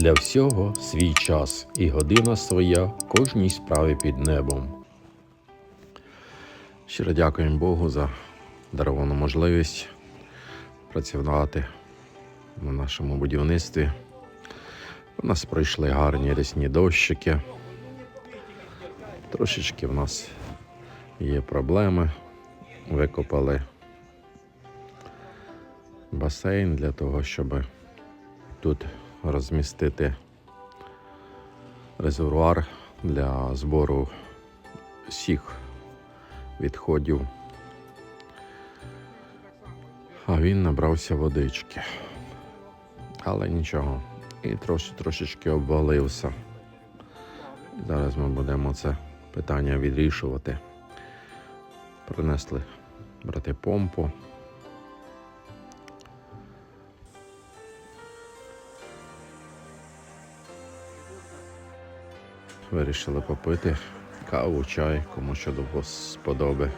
Для всього свій час і година своя кожній справі під небом. Щиро дякуємо Богу за даровану можливість працювати на нашому будівництві. У нас пройшли гарні рясні дощики. Трошечки в нас є проблеми. Викопали басейн для того, щоб тут розмістити резервуар для збору всіх відходів. А він набрався водички. Але нічого. І трошки трошечки обвалився. Зараз ми будемо це питання відрішувати. Принесли брати помпу. Вирішили попити каву, чай, кому що до сподоби.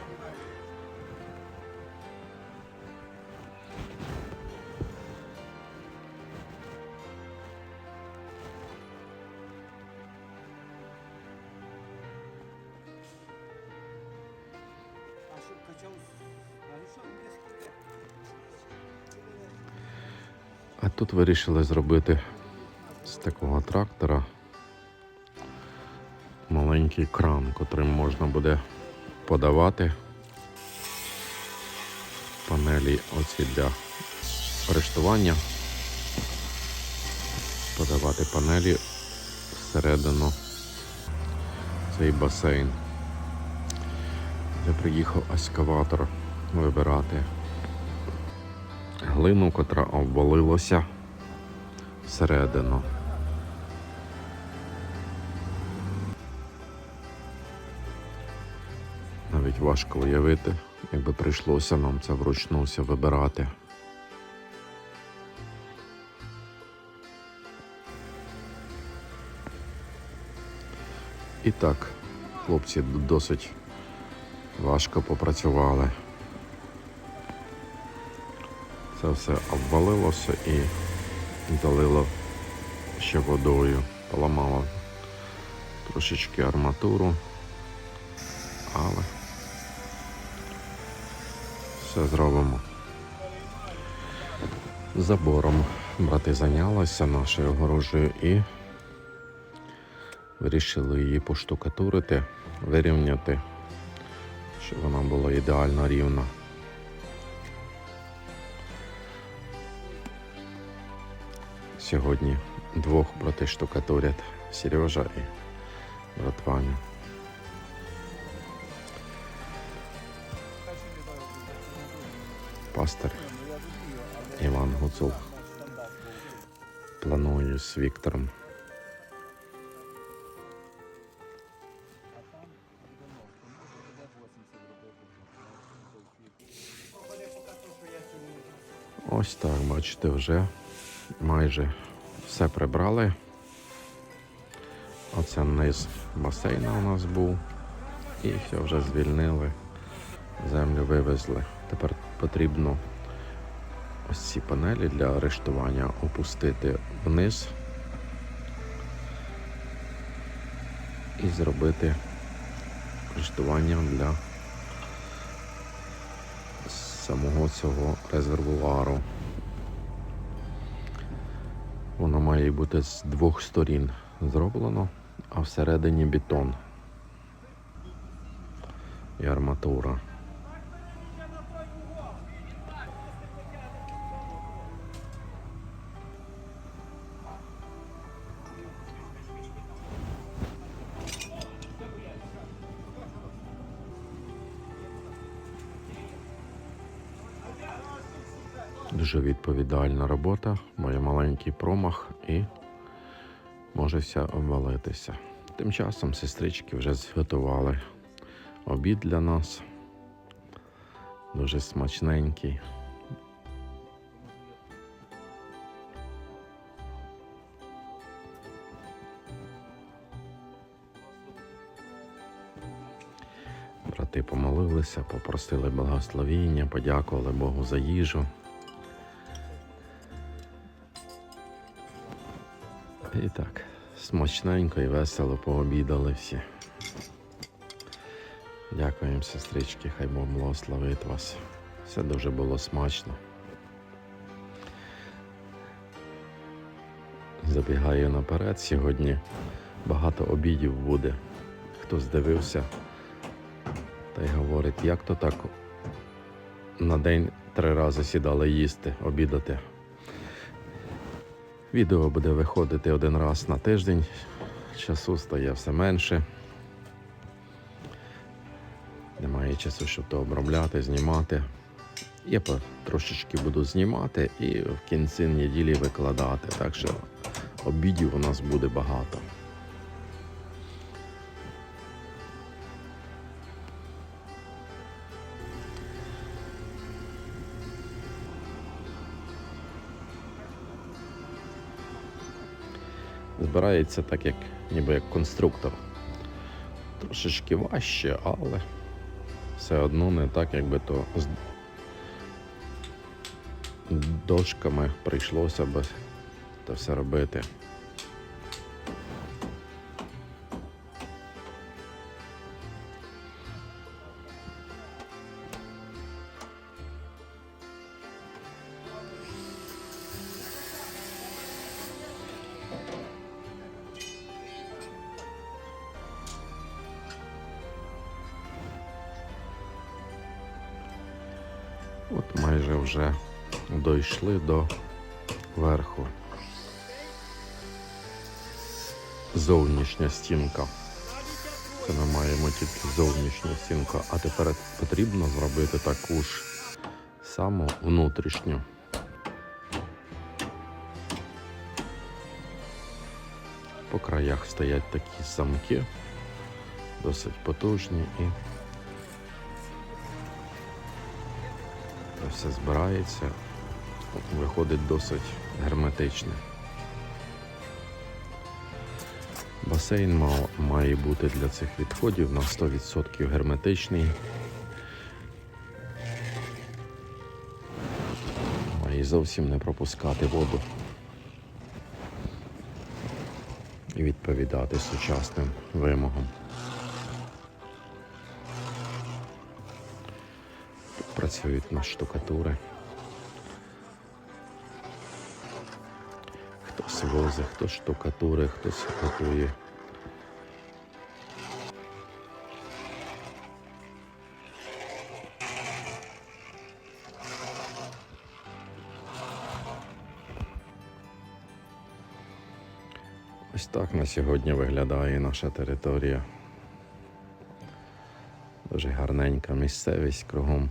Що без А тут вирішили зробити з такого трактора маленький кран, котрим можна буде подавати панелі оці для арештування. Подавати панелі всередину цей басейн. Я приїхав ескаватор вибирати глину, котра обвалилася всередину. Навіть важко уявити, якби прийшлося нам це вручну все вибирати. І так, хлопці досить важко попрацювали. Це все обвалилося і залило ще водою, поламало трошечки арматуру, але все зробимо. Забором брати зайнялися нашою огорожею і вирішили її поштукатурити, вирівняти, щоб вона була ідеально рівна. Сьогодні двох брати штукатурять Сережа і брат Ваня. Пастор Іван Гуцул планує з Віктором. Ось так, бачите, вже майже все прибрали. Оце низ басейна у нас був. І все вже звільнили, землю вивезли. Тепер потрібно ось ці панелі для арештування опустити вниз і зробити арештування для самого цього резервуару. Воно має бути з двох сторін зроблено, а всередині бетон і арматура. Дуже відповідальна робота, має маленький промах і може вся обвалитися. Тим часом сестрички вже зготували обід для нас. Дуже смачненький. Брати помолилися, попросили благословіння, подякували Богу за їжу. І так, смачненько і весело пообідали всі. Дякуємо, сестрички, хай Бог благословить вас. Все дуже було смачно. Забігаю наперед. Сьогодні багато обідів буде. Хтось дивився та й говорить, як то так на день три рази сідали їсти, обідати. Відео буде виходити один раз на тиждень. Часу стає все менше. Немає часу, щоб то обробляти, знімати. Я трошечки буду знімати і в кінці неділі викладати. Так що обідів у нас буде багато. Збирається так, як ніби як конструктор. Трошечки важче, але все одно не так, якби то з дошками прийшлося би це все робити. От майже вже дійшли до верху. Зовнішня стінка. Це ми маємо тільки зовнішню стінку, а тепер потрібно зробити таку ж саму внутрішню. По краях стоять такі замки, досить потужні і все збирається, виходить досить герметичне. Басейн має бути для цих відходів на 100% герметичний. Має зовсім не пропускати воду і відповідати сучасним вимогам. Працюють на штукатури. Хтось возить, хтось штукатури, хтось готує. Ось так на сьогодні виглядає наша територія. Дуже гарненька місцевість кругом.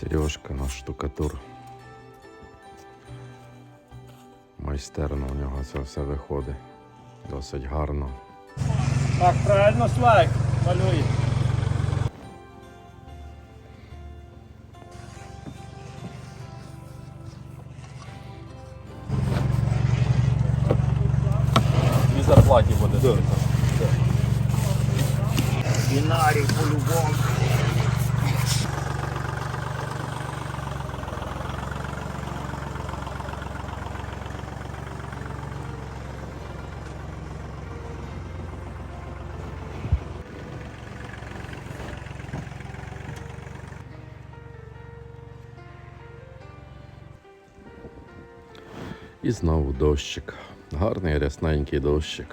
Сережка наш штукатур. Майстерно у нього це все виходить. Досить гарно. Так, правильно, Славик, малює. І зарплаті буде. Да. Динарій по-любому. І знову дощик. Гарний рясненький дощик.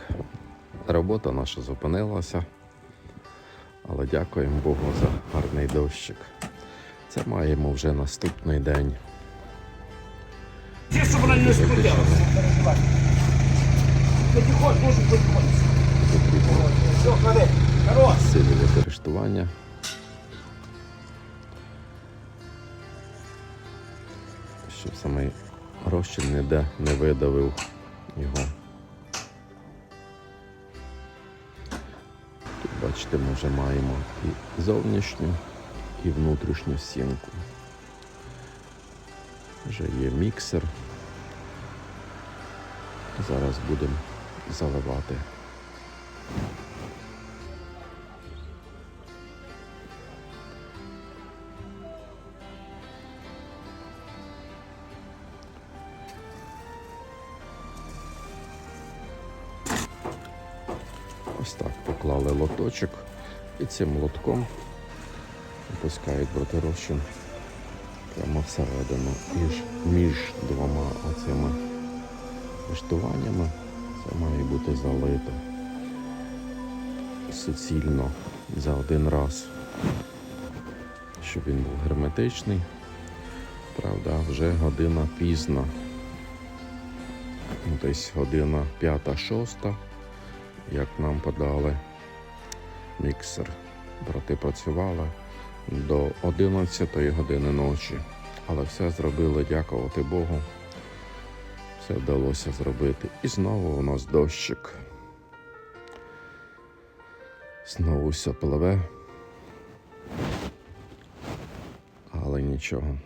Робота наша зупинилася. Але дякуємо Богу за гарний дощик. Це маємо вже наступний день. Ті, щоб вона не скрутилася. Потихоньку, може. Щоб самий розчин ніде не видавив його. Тут, бачите, ми вже маємо і зовнішню, і внутрішню стінку. Вже є міксер. Зараз будемо заливати. Поклали і цим лотком опускають брати прямо всередину. Між, між двома оцими рештуваннями це має бути залито суцільно за один раз, щоб він був герметичний. Правда, вже година пізна. Ну, Десь година п'ята-шоста, як нам подали міксер. Брати працювали до 11 години ночі. Але все зробили, дякувати Богу. Все вдалося зробити. І знову у нас дощик. Знову все пливе. Але нічого.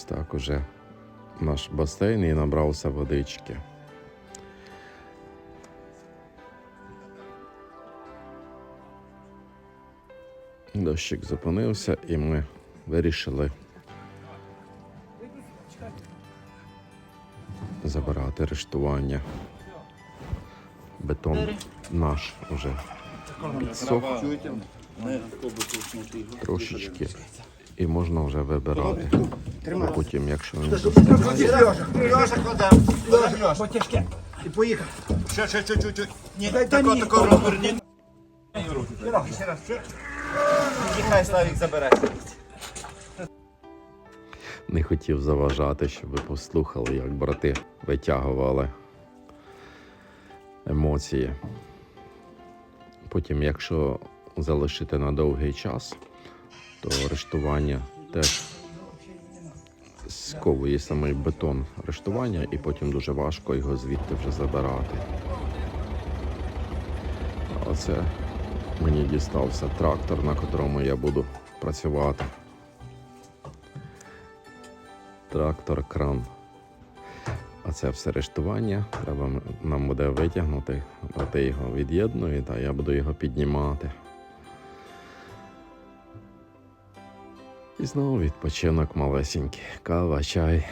Ось так уже наш басейн і набрався водички. Дощик зупинився і ми вирішили забирати рештування. Бетон наш уже підсох трошечки і можна вже вибирати. А потім, якщо кладемо. Льоша. І поїхав. Ще, ще, ще, ще, ще. Ні, Дай, дай тако, тако розверніть. Ще раз, ще. І хай Славік забере. не хотів заважати, щоб ви послухали, як брати витягували емоції. Потім, якщо залишити на довгий час, то рештування теж сковує самий бетон рештування, і потім дуже важко його звідти вже забирати. А це мені дістався трактор, на котрому я буду працювати трактор, кран. А це все рештування. Треба нам буде витягнути, брати його від'єднує, та я буду його піднімати. І знову відпочинок малесенький. Кава, чай.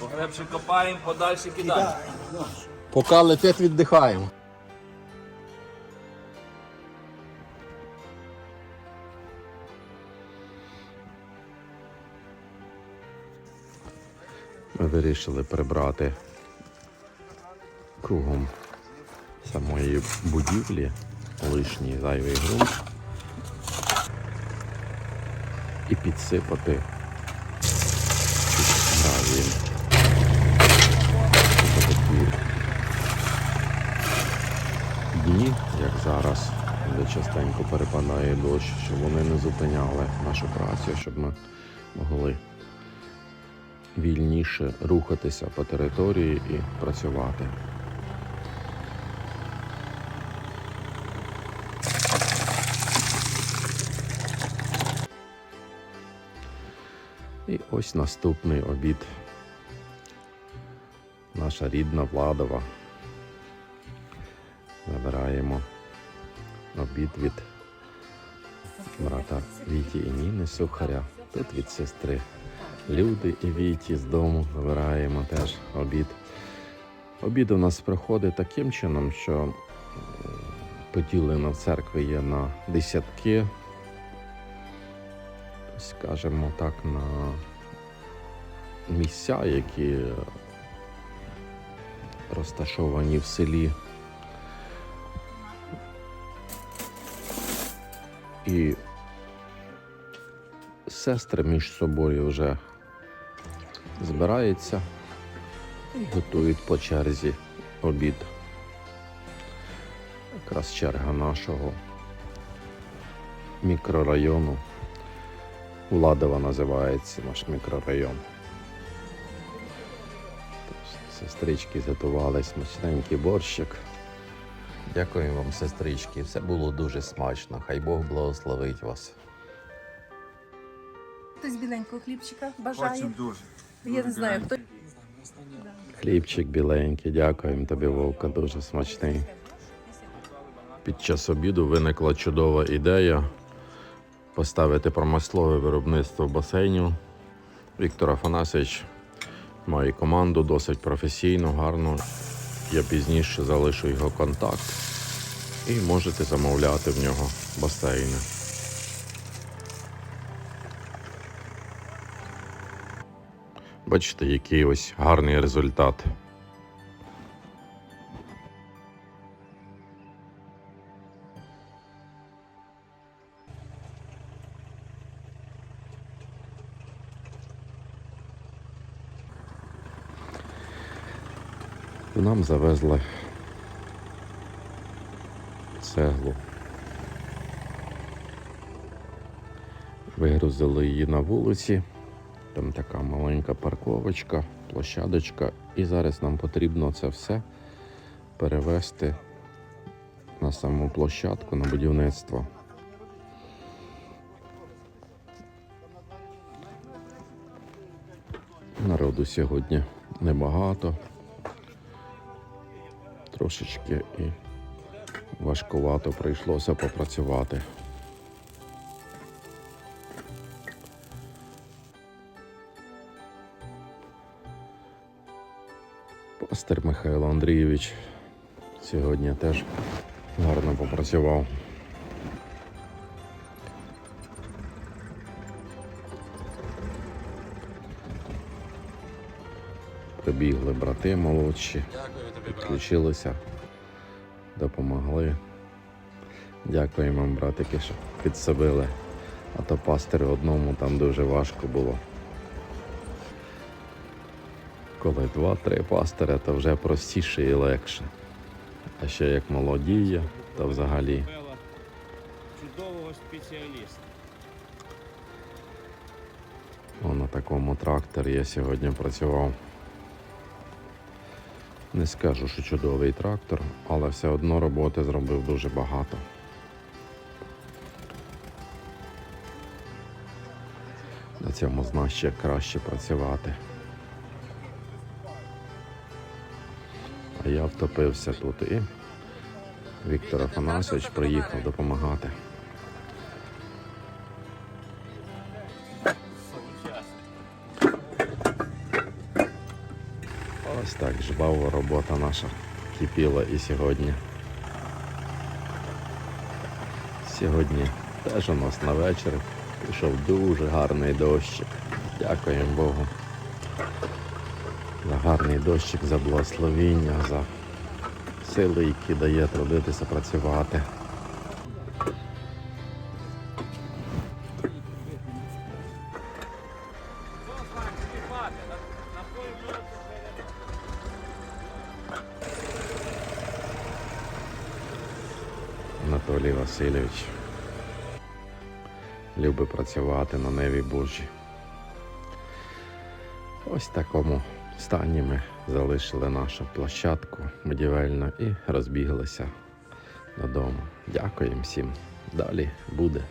Поглибше копаємо, подальше кидаємо. Поки летить, віддихаємо. Ми вирішили прибрати кругом самої будівлі лишній зайвий ґрунт і підсипати такі дні, як зараз, де частенько перепадає дощ, щоб вони не зупиняли нашу працю, щоб ми могли вільніше рухатися по території і працювати. І ось наступний обід. Наша рідна Владова. Забираємо обід від брата Віті і Ніни Сухаря. Тут від сестри Люди і Віті з дому забираємо теж обід. Обід у нас проходить таким чином, що поділено в церкві є на десятки, скажімо так, на місця, які розташовані в селі. І сестри між собою вже збираються і готують по черзі обід. Якраз черга нашого мікрорайону. Владова називається наш мікрорайон. Сестрички зготували смачненький борщик. Дякую вам, сестрички. Все було дуже смачно. Хай Бог благословить вас. Хтось біленького хлібчика бажає. Дуже. Я не знаю, хто Хлібчик біленький, дякуємо тобі, Вовка, дуже смачний. Під час обіду виникла чудова ідея поставити промислове виробництво басейнів. Віктор Афанасович має команду досить професійну, гарну. Я пізніше залишу його контакт і можете замовляти в нього басейни. Бачите, який ось гарний результат. Нам завезли цеглу. Вигрузили її на вулиці. Там така маленька парковочка, площадочка. І зараз нам потрібно це все перевести на саму площадку, на будівництво. Народу сьогодні небагато. Трошечки і важкувато прийшлося попрацювати. Пастир Михайло Андрійович сьогодні теж гарно попрацював. Прибігли брати молодші, підключилися, допомогли. Дякуємо вам, братики, що підсобили. А то пастиру одному там дуже важко було. Коли два-три пастиря, то вже простіше і легше. А ще як молодіє, то взагалі. Чудового спеціаліста. О, на такому тракторі я сьогодні працював. Не скажу, що чудовий трактор, але все одно роботи зробив дуже багато. На цьому значить краще працювати. А я втопився тут і Віктор Афанасович приїхав допомагати. Ось робота наша кипіла і сьогодні. Сьогодні теж у нас на вечір пішов дуже гарний дощик. Дякуємо Богу. За гарний дощик, за благословіння, за сили, які дає трудитися, працювати. Васильович любить працювати на Неві Божі. Ось в такому стані ми залишили нашу площадку будівельну і розбіглися додому. Дякуємо всім. Далі буде.